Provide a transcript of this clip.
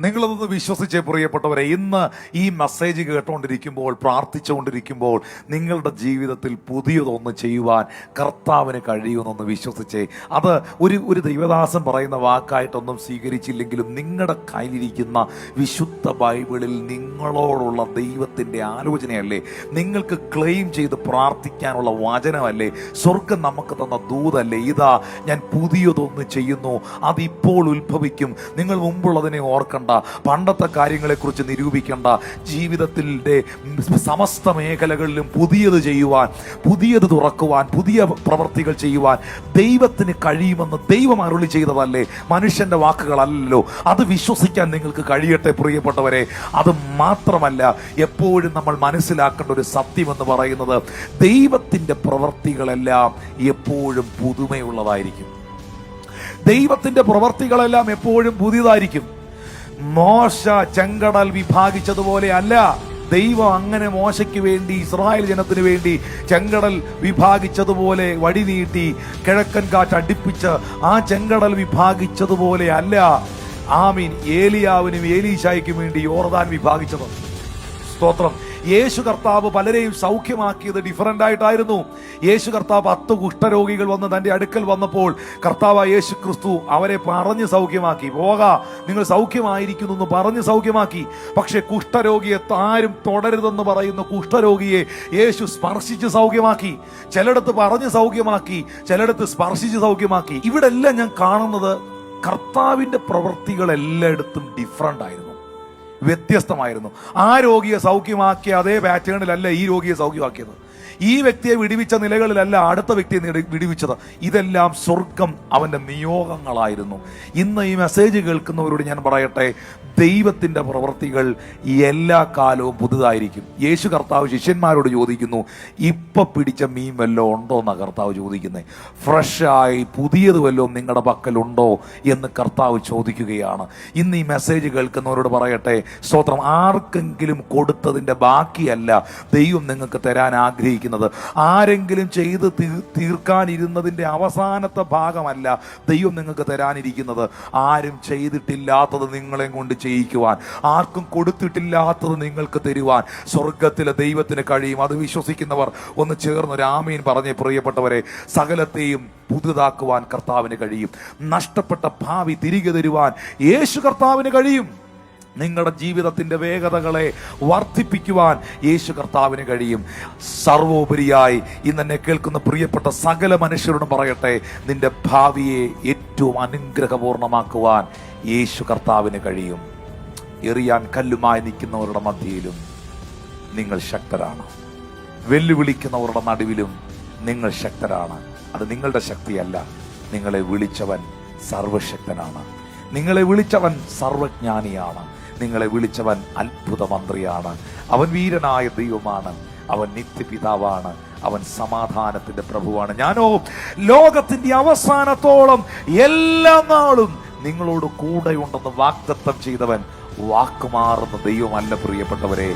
നിങ്ങളതൊന്ന് വിശ്വസിച്ച് പ്രിയപ്പെട്ടവരെ ഇന്ന് ഈ മെസ്സേജ് കേട്ടുകൊണ്ടിരിക്കുമ്പോൾ പ്രാർത്ഥിച്ചുകൊണ്ടിരിക്കുമ്പോൾ നിങ്ങളുടെ ജീവിതത്തിൽ പുതിയതൊന്ന് ചെയ്യുവാൻ കർത്താവിന് കഴിയുമെന്നൊന്ന് വിശ്വസിച്ചേ. അത് ഒരു ഒരു ദൈവദാസൻ പറയുന്ന വാക്കായിട്ടൊന്നും സ്വീകരിച്ചില്ലെങ്കിലും നിങ്ങളുടെ കയ്യിലിരിക്കുന്ന വിശുദ്ധ ബൈബിളിൽ നിങ്ങളോടുള്ള ദൈവത്തിന്റെ ആലോചനയല്ലേ? നിങ്ങൾക്ക് ക്ലെയിം ചെയ്ത് പ്രാർത്ഥിക്കാനുള്ള വചനമല്ലേ? സ്വർഗം നമുക്ക് തന്ന ദൂതല്ലേ? ഇതാ ഞാൻ പുതിയതൊന്ന് ചെയ്യുന്നു. അതിപ്പോൾ ഉത്ഭവിക്കും. നിങ്ങൾ മുമ്പുള്ളതിനെ ഓർക്കണ്ട. പണ്ടത്തെ കാര്യങ്ങളെക്കുറിച്ച് നിരൂപിക്കേണ്ട ജീവിതത്തിന്റെ സമസ്ത മേഖലകളിലും പുതിയത് ചെയ്യുവാൻ പുതിയത് തുറക്കുവാൻ പുതിയ പ്രവൃത്തികൾ ചെയ്യുവാൻ ദൈവത്തിന് കഴിയുമെന്ന് ദൈവം അരുളി ചെയ്തതല്ലേ? മനുഷ്യന്റെ വാക്കുകളല്ലല്ലോ. അത് വിശ്വസിക്കാൻ നിങ്ങൾക്ക് കഴിയട്ടെ പ്രിയപ്പെട്ടവരെ. അത് മാത്രമല്ല എപ്പോഴും നമ്മൾ മനസ്സിലാക്കേണ്ട ഒരു സത്യമെന്ന് പറയുന്നത് ദൈവത്തിന്റെ പ്രവൃത്തികളെല്ലാം എപ്പോഴും പുതുമയുള്ളതായിരിക്കും. ദൈവത്തിന്റെ പ്രവൃത്തികളെല്ലാം എപ്പോഴും പുതിയതായിരിക്കും. മോശ ചെങ്കടൽ വിഭാഗിച്ചതുപോലെ അല്ല. ദൈവം അങ്ങനെ മോശയ്ക്ക് വേണ്ടി ഇസ്രായേൽ ജനത്തിന് വേണ്ടി ചെങ്കടൽ വിഭാഗിച്ചതുപോലെ വടി നീട്ടി കിഴക്കൻ കാറ്റ് അടുപ്പിച്ച് ആ ചെങ്കടൽ വിഭാഗിച്ചതുപോലെ അല്ല. ആമീൻ. ഏലിയാവിനും ഏലീശായ്ക്കും വേണ്ടി യോർദാൻ വിഭാഗിച്ചത്. സ്തോത്രം. യേശു കർത്താവ് പലരെയും സൗഖ്യമാക്കിയത് ഡിഫറന്റ് ആയിട്ടായിരുന്നു. യേശു കർത്താവ് പത്ത് കുഷ്ഠരോഗികൾ വന്ന് തന്റെ അടുക്കൽ വന്നപ്പോൾ കർത്താവ് യേശു ക്രിസ്തു അവരെ പറഞ്ഞ് സൗഖ്യമാക്കി. പോക നിങ്ങൾ സൗഖ്യമായിരിക്കുന്നു എന്ന് പറഞ്ഞ് സൗഖ്യമാക്കി. പക്ഷേ കുഷ്ഠരോഗിയെ താരും തുടരുതെന്ന് പറയുന്ന കുഷ്ഠരോഗിയെ യേശു സ്പർശിച്ച് സൗഖ്യമാക്കി. ചിലയിടത്ത് പറഞ്ഞ് സൗഖ്യമാക്കി ചിലയിടത്ത് സ്പർശിച്ച് സൗഖ്യമാക്കി. ഇവിടെ എല്ലാം ഞാൻ കാണുന്നത് കർത്താവിന്റെ പ്രവൃത്തികൾ എല്ലായിടത്തും ഡിഫറന്റ് ആയിരുന്നു. വ്യത്യസ്തമായിരുന്നു. ആ രോഗിയെ സൗഖ്യമാക്കിയ അതേ പാറ്റേണിലല്ല ഈ രോഗിയെ സൗഖ്യമാക്കിയത്. ഈ വ്യക്തിയെ വിടിവിച്ച നിലകളിലല്ല അടുത്ത വ്യക്തിയെ വിടിവിച്ചത്. ഇതെല്ലാം സ്വർഗം അവന്റെ നിയോഗങ്ങളായിരുന്നു. ഇന്ന് ഈ മെസ്സേജ് കേൾക്കുന്നവരോട് ഞാൻ പറയട്ടെ ദൈവത്തിന്റെ പ്രവൃത്തികൾ എല്ലാ കാലവും പുതുതായിരിക്കും. യേശു കർത്താവ് ശിഷ്യന്മാരോട് ചോദിക്കുന്നു ഇപ്പം പിടിച്ച മീൻ വല്ലതും ഉണ്ടോ എന്നാണ് കർത്താവ് ചോദിക്കുന്നത് ഫ്രഷായി പുതിയത് വല്ലതും നിങ്ങളുടെ പക്കലുണ്ടോ എന്ന് കർത്താവ് ചോദിക്കുകയാണ്. ഇന്ന് ഈ മെസ്സേജ് കേൾക്കുന്നവരോട് പറയട്ടെ സ്തോത്രം ആർക്കെങ്കിലും കൊടുത്തതിന്റെ ബാക്കിയല്ല ദൈവം നിങ്ങൾക്ക് തരാൻ ആഗ്രഹിക്കുന്നത്. ആരെങ്കിലും ചെയ്ത് തീ- തീർക്കാനിരുന്നതിന്റെ അവസാനത്തെ ഭാഗമല്ല ദൈവം നിങ്ങൾക്ക് തരാനിരിക്കുന്നത്. ആരും ചെയ്തിട്ടില്ലാത്തത് നിങ്ങളെ കൊണ്ട് ചെയ്യിക്കുവാൻ ആർക്കും കൊടുത്തിട്ടില്ലാത്തത് നിങ്ങൾക്ക് തരുവാൻ സ്വർഗത്തിലെ ദൈവത്തിന് കഴിയും. അത് വിശ്വസിക്കുന്നവർ ഒന്ന് ചേർന്ന് രാമീൻ പറഞ്ഞേ പ്രിയപ്പെട്ടവരെ. സകലത്തെയും പുതുതാക്കുവാൻ കർത്താവിന് കഴിയും. നഷ്ടപ്പെട്ട ഭാവി തിരികെ തരുവാൻ യേശു കർത്താവിന് കഴിയും. നിങ്ങളുടെ ജീവിതത്തിന്റെ വേഗതകളെ വർദ്ധിപ്പിക്കുവാൻ യേശു കർത്താവിന് കഴിയും. സർവോപരിയായി ഇന്ന് എന്നെ കേൾക്കുന്ന പ്രിയപ്പെട്ട സകല മനുഷ്യരോടും പറയട്ടെ നിന്റെ ഭാവിയെ ഏറ്റവും അനുഗ്രഹപൂർണമാക്കുവാൻ യേശു കർത്താവിന് കഴിയും. എറിയാൻ കല്ലുമായി നിൽക്കുന്നവരുടെ മധ്യയിലും നിങ്ങൾ ശക്തരാണ്. വെല്ലുവിളിക്കുന്നവരുടെ നടുവിലും നിങ്ങൾ ശക്തരാണ്. അത് നിങ്ങളുടെ ശക്തിയല്ല നിങ്ങളെ വിളിച്ചവൻ സർവശക്തനാണ്. നിങ്ങളെ വിളിച്ചവൻ സർവജ്ഞാനിയാണ്. നിങ്ങളെ വിളിച്ചവൻ അത്ഭുത മന്ത്രിയാണ് അവൻ വീരനായ ദൈവമാണ്. അവൻ നിത്യപിതാവാണ്. അവൻ സമാധാനത്തിന്റെ പ്രഭുവാണ്. ഞാനോ ലോകത്തിന്റെ അവസാനത്തോളം എല്ലാ നാളും നിങ്ങളോട് കൂടെയുണ്ടെന്ന് വാക്തത്വം ചെയ്തവൻ വാക്കുമാറുന്ന ദൈവമല്ല പ്രിയപ്പെട്ടവരെ.